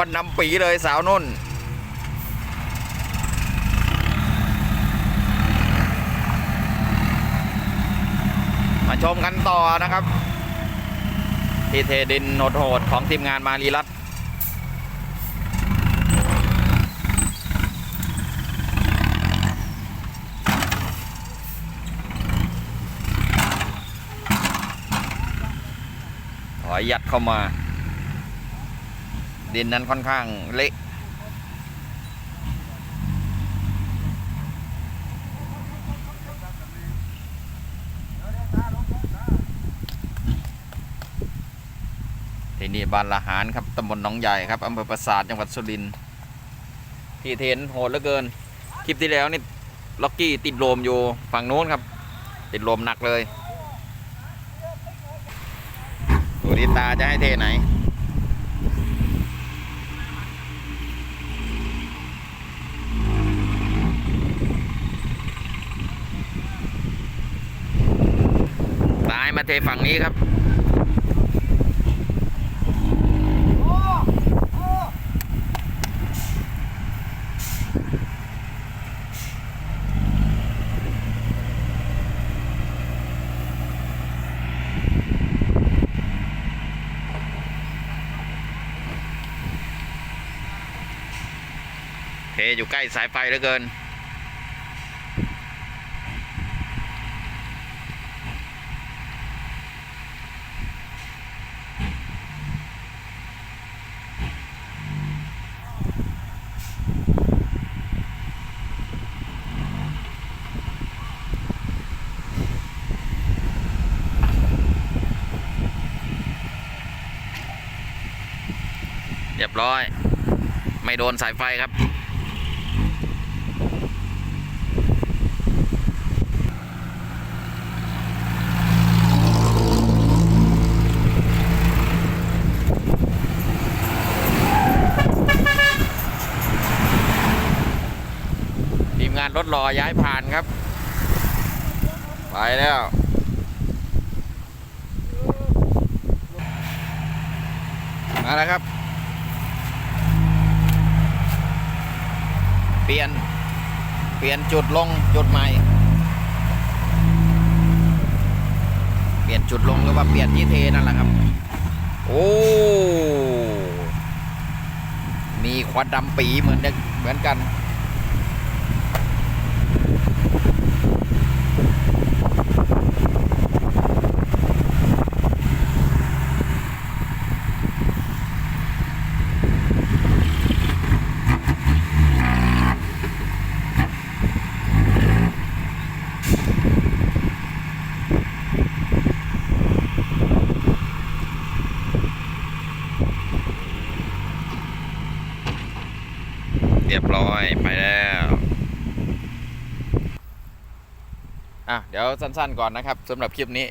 ควันนำปีเลยสาวนุ่น มาชมกันต่อนะครับ ที่เทดินโหดๆของทีมงานมารีรัตถอยยัดเข้ามา ดินนั้นค่อนข้างเละที่นี่บ้านละหารครับตำบลหนองใหญ่ครับอำเภอปราสาทจังหวัดสุรินทร์ที่เทนโหดเหลือเกิน คลิปที่แล้วนี่ล็อกกี้ติดลมอยู่ฝั่งนู้นครับ ติดลมหนักเลยดูดิตาจะให้เทไหน ตายมา เทฝั่งนี้ครับเทอยู่ใกล้สายไฟเหลือเกิน เรียบร้อย ไม่โดนสายไฟครับ ทีมงานรถรอย้ายผ่านครับ ไปแล้วมาแล้วครับ เปลี่ยน เปลี่ยนจุดลงจุดใหม่ เปลี่ยนจุดลงหรือว่าเปลี่ยนที่เทนั่นแหละครับ โอ้ มีควันดำปีเหมือนเดิมเหมือนกัน เรียบร้อยไปแล้วอะเดี๋ยวสั้นๆก่อนนะครับสำหรับคลิปนี้